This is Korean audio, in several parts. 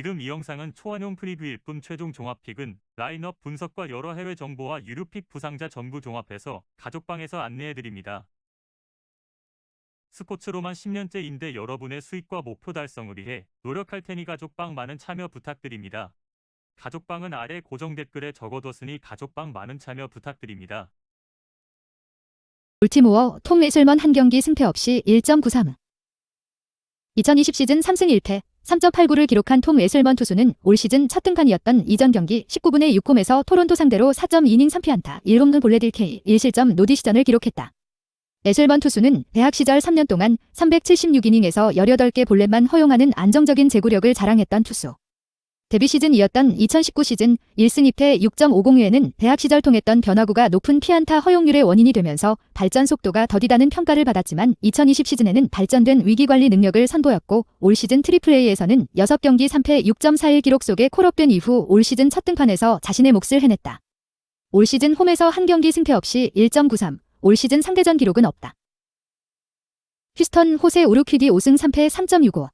지금 이 영상은 초안용 프리뷰일 뿐 최종 종합픽은 라인업 분석과 여러 해외 정보와 유료픽 부상자 전부 종합해서 가족방에서 안내해드립니다. 스포츠로만 10년째인데 여러분의 수익과 목표 달성을 위해 노력할 테니 가족방 많은 참여 부탁드립니다. 가족방은 아래 고정 댓글에 적어뒀으니 가족방 많은 참여 부탁드립니다. 울티모어 톰 웨슬먼 한 경기 승패 없이 1.93. 2020 시즌 3승 1패 3.89를 기록한 톰 웨슬먼 투수는 올 시즌 첫 등판이었던 이전 경기 19분의 6홈에서 토론토 상대로 4.2이닝 3피안타 1홈런 볼넷 1K 1실점 노디 시전을 기록했다. 에슬먼 투수는 대학 시절 3년 동안 376이닝에서 18개 볼넷만 허용하는 안정적인 제구력을 자랑했던 투수. 데뷔 시즌이었던 2019 시즌 1승 2패 6.50회에는 대학 시절 통했던 변화구가 높은 피안타 허용률의 원인이 되면서 발전 속도가 더디다는 평가를 받았지만 2020 시즌에는 발전된 위기관리 능력을 선보였고 올 시즌 트리플 A에서는 6경기 3패 6.41 기록 속에 콜업된 이후 올 시즌 첫 등판에서 자신의 몫을 해냈다. 올 시즌 홈에서 한 경기 승패 없이 1.93, 올 시즌 상대전 기록은 없다. 휴스턴 호세 우루퀴디 5승 3패 3.65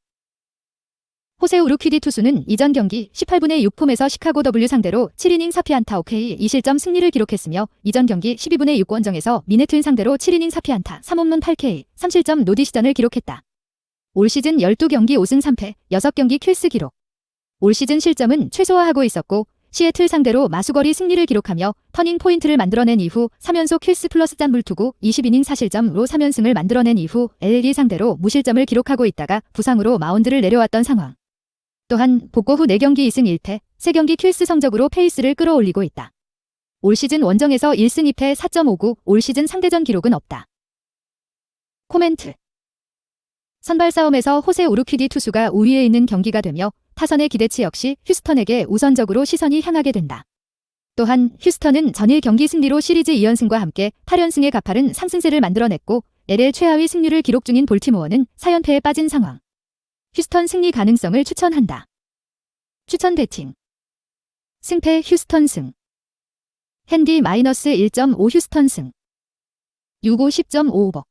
호세 우루퀴디 투수는 이전 경기 18분의 6폼에서 시카고 W 상대로 7이닝 4피안타 오케이 2실점 승리를 기록했으며 이전 경기 12분의 6 원정에서 미네트윈 상대로 7이닝 4피안타 3홈런 8K 3실점 노디 시전을 기록했다. 올 시즌 12경기 5승 3패 6경기 킬스 기록 올 시즌 실점은 최소화하고 있었고 시애틀 상대로 마수거리 승리를 기록하며 터닝 포인트를 만들어낸 이후 3연속 킬스 플러스 짠물 투구 20이닝 4실점으로 3연승을 만들어낸 이후 LG 상대로 무실점을 기록하고 있다가 부상으로 마운드를 내려왔던 상황. 또한 복구 후 4경기 2승 1패, 3경기 킬스 성적으로 페이스를 끌어올리고 있다. 올 시즌 원정에서 1승 2패 4.59, 올 시즌 상대전 기록은 없다. 코멘트 선발 싸움에서 호세 우루퀴디 투수가 우위에 있는 경기가 되며 타선의 기대치 역시 휴스턴에게 우선적으로 시선이 향하게 된다. 또한 휴스턴은 전일 경기 승리로 시리즈 2연승과 함께 8연승의 가파른 상승세를 만들어냈고 LL 최하위 승률을 기록 중인 볼티모어는 4연패에 빠진 상황. 휴스턴 승리 가능성을 추천한다. 추천 배팅. 승패 휴스턴 승. 핸디 마이너스 1.5 휴스턴 승. 유고 10.55버.